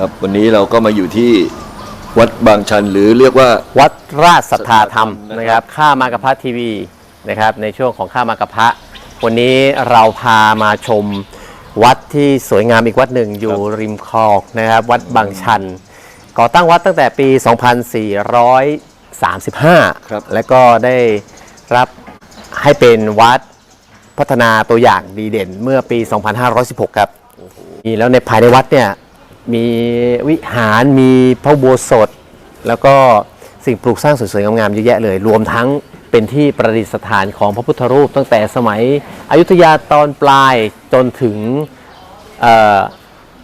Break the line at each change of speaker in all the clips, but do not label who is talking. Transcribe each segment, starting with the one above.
ครับ วันนี้เราก็มาอยู่ที่วัดบางชันหรือเรียกว่า
วัดราชสัทธาธรรม
นะครับ
นะครับข้ามากับพระทีวีนะครับในช่วงของข้ามากับพระวันนี้เราพามาชมวัดที่สวยงามอีกวัดหนึ่งอยู่ริมคลองนะครับวัดบางชัน ก่อตั้งวัดตั้งแต่ปี 2435
ครับ
และก็ได้รับให้เป็นวัดพัฒนาตัวอย่างดีเด่นเมื่อปี 2516 ครับ มีแล้วในภายในวัดเนี่ย มีวิหารมีพระอุโบสถ แล้วก็สิ่งปลูกสร้างสวยๆงามๆเยอะแยะเลย รวมทั้งเป็นที่ประดิษฐานของพระพุทธรูป ตั้งแต่สมัยอยุธยาตอนปลายจนถึงเอ่อ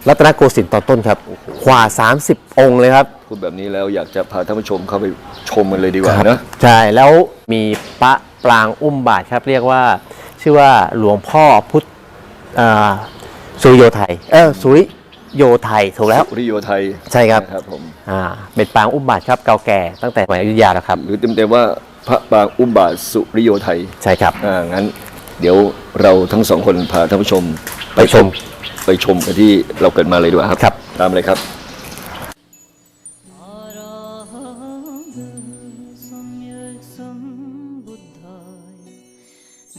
รัตนโกสินทร์ตอนต้นครับกว่า 30 องค์เลยครับ
พูดแบบนี้แล้วอยากจะพาท่านผู้ชมเข้าไปชมกันเลยดีกว่านะ
ใช่แล้วมีปะปรางอุ้มบาทครับ เรียกว่าชื่อว่าหลวงพ่อพุทธอ่าสุริโยไทยเออสุริ โยไทยถูกแล้ว
ริโยไทย
ใช่ครับ
นะครับผม
อ่าเป็นปรางอุ้มบาทครับเก่าแก่ตั้งแต่สมัยอยุธยาแล้วครับ
หรือเต็มๆว่าพระปางอุมบาทสุริโยไทย
ใช่ครับ
อ่างั้นเดี๋ยวเราทั้งสองคนพาท่านผู้ชม
ไปชม
ไปชมกันที่เราเกิดมาเลยดีกว่าครับ
ครับ
ตามเลยครับ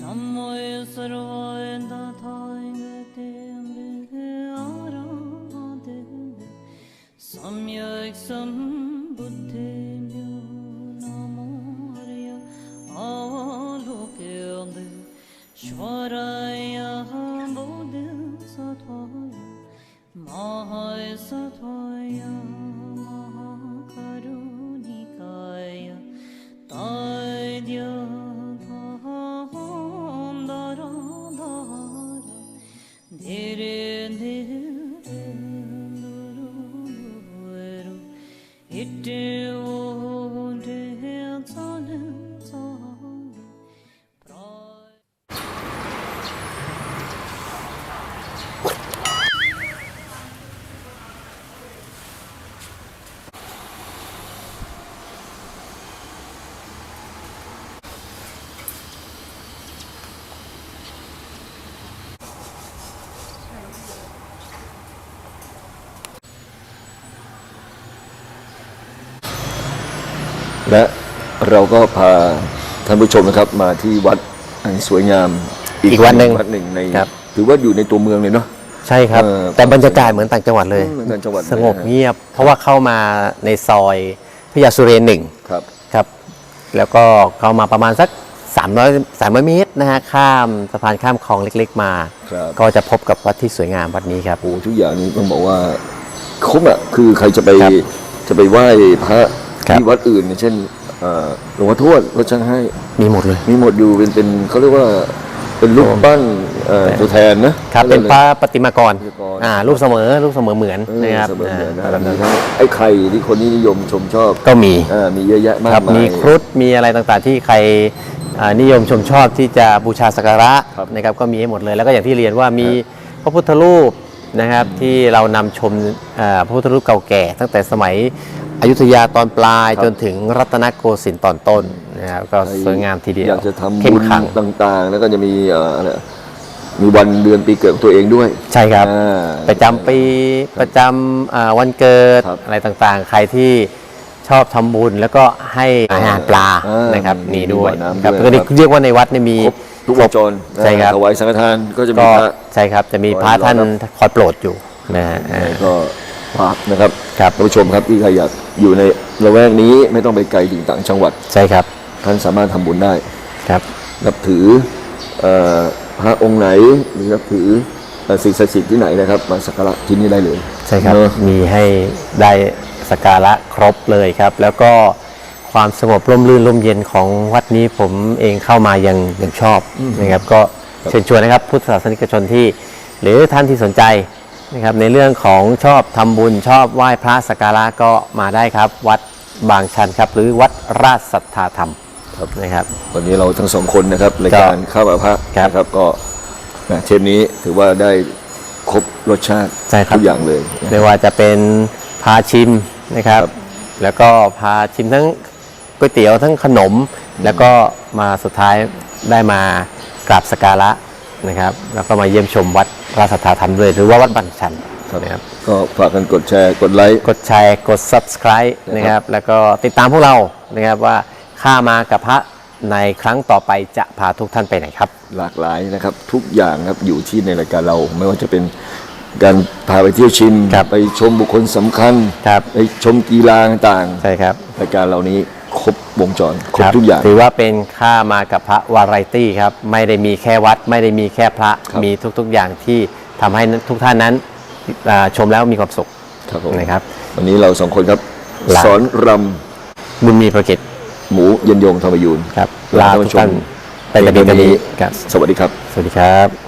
Namo sarvaya dathaya सम्यक् सम्बुद्धिम्यो नमोर्य आवलोक्यन्द श्वरय बोधि सत्वय महय सत्वय महाकरुणिकाय तैद्य धहं धर धर धीरे धीरे
และเราก็พาท่านผู้ชมนะครับมาที่วัดอันสวยงาม
อีกวัดหนึ่ง
วัดหนึ่งใน
ครับ
ถือว่าอยู่ในตัวเมืองเลยเนาะ
ใช่ครับ
เออ
แต่บรรยากาศเหมือนต่างจังหวัดเลย
อืมเหมือนต่างจังหวัด
สงบ
เลยฮะ
เงียบ เพราะว่าเข้ามาในซอยพญาสุเรนหนึ่ง
ครับ
ครับ แล้วก็เข้ามาประมาณสัก 300 300เมตรนะฮะข้ามสะพานข้ามคลองเล็กๆมา
ครับ
ก็จะพบกับวัดที่สวยงามวัดนี้ครับ
โอ้ทุกอย่างนี้ต้องบอกว่าครบอะคือใครจะไป
ครับ
จะไปไหว้พระ
ครับ
ที่วัดอื่นเนี่ยเช่นเอ่อหลวงพ่อทวดวัดช่างให้
มีหมดเลย
มีหมดอยู่เป็นเป็นเขาเรียกว่าเป็นรูปปั้นเอ่อตัวแทนนะครับ
เป็นพระปฏิมากร
ปฏิมากร
อ่า รูปเสมอ รูปเสมอเหมือน
เออ
นะครับ
เสมอเหมือนนะ
อ่า
แบบนี้ทั้งไอ้ไข่ที่คนนี้นิยมชมชอบ
ก็มี
อ่ามีเยอะแยะมา
ครั
ก
บ
มาย
มีครุฑ มีอะไรต่างๆ ที่ใครอ่านิยมชมชอบที่จะบูชาสักการะ
ครับ
นะครับ ก็มีให้หมดเลย แล้วก็อย่างที่เรียนว่ามีพระพุทธรูปนะครับที่เรานำชมอ่าพระพุทธรูปเก่าแก่ ตั้งแต่สมัย อยุธยาตอนปลายจนถึงรัตนโกสินทร์ตอนต้นนะครับก็สวยงามทีเดียว
อยากจะทำ
เข้
บุ
ม
ญ
ขลัง
ต่างๆ แล้วก็จะมีเอ่ออะไรมีวันเดือนปีเกิดของตัวเองด้วย
ใช่ครับ
อ่า
ประจำปีประจำอ่าวันเกิด
ครับ
อะไรต่างๆ ใครที่ชอบทำบุญแล้วก็ให้อาหารปลา
อ่าน
นะครับ
มี
มีด้วย
บ่อน้ำ
ครับ
ด้วย
ก็
ครับ
เรียกว่าในวัดเนี่ยมี
ครบทุกวงจร
ใช่ครับ
ถวายสังฆทานก็จะมี
ก็
พระ
ใช่ครับจะมีพระท่านคอยโปรดอยู่นะฮะอ่า
ก็ ฝากนะครับ
ครับ
ท่านผู้ชมครับที่ใครอยากอยู่ในละแวกนี้ไม่ต้องไปไกลถึงต่างจังหวัด
ใช่ครับ
ท่านสามารถทำบุญได้
ครับ
นับถือเอ่อพระองค์ไหนหรือนับถือเอ่อสิ่งศักดิ์สิทธิ์ที่ไหนนะครับ มาสักการะที่นี่ได้เลย
ใช่ครับ
เนอะ
มีให้ได้สกการะครบเลยครับ แล้วก็ความสงบร่มรื่นร่มเย็นของวัดนี้ผมเองเข้ามายังยังชอบนะครับ ก็เชิญชวนนะครับ พุทธศาสนิกชนที่ หรือท่านที่สนใจ นะครับในเรื่องของชอบทำบุญชอบไหว้พระสักการะก็มาได้ครับ วัดบางชันครับ หรือวัดราชสัทธาธรรมนะครับ
วันนี้เราทั้งสองคนนะครับรายการข้าวกับพระ
ครับ
นะครับก็แหม่เทปนี้ถือว่าได้ครบรสชาติ
ใช่ครับ
ทุกอย่างเลยนะ
ไม่ว่าจะเป็นพาชิมนะครับ
ครับ
แล้วก็พาชิมทั้งก๋วยเตี๋ยวทั้งขนม แล้วก็มาสุดท้ายได้มากราบสกการะนะครับ แล้วก็มาเยี่ยมชมวัด ราชสัทธาธรรมด้วยหรือว่าวัดบัญชันนะครับ
ก็ฝากกันกดแชร์กดไลค์
กดแชร์กด subscribe นะครับแล้วก็ติดตามพวกเรานะครับว่าข้ามากับพระในครั้งต่อไปจะพาทุกท่านไปไหนครับ
หลากหลายนะครับทุกอย่างครับอยู่ที่ในรายการเรา ไม่ว่าจะเป็นการพาไปเที่ยวชิม
ครับ
ไปชมบุคคลสำคัญ
ครับ
ไปชมกีฬาต่าง
ใช่ครับ
ๆรายการเรานี้ค รบวงจรครบ
ครับ
ทุกอย่าง
ถือว่าเป็นข้ามากับพระวาไรตี้ครับ ไม่ได้มีแค่วัด ไม่ได้มีแค่พระ
ครับ
มีทุกๆอย่างที่ทำให้ทุกท่านนั้นอ่าชมแล้วมีความสุข
ครับผม
นะครับ
วันนี้เราสองคนครับ
ลา
สอนร
บุญมีประเกตำ
หมูเย็นยงธรรมยูน
ครับ
ลา
ลา
ท่าน
ทุ
ผู้
ก
ชม
ท่านไปแต่เพียงเท่านี้ครับ
สวัสดีครับ
สวัสดีครับ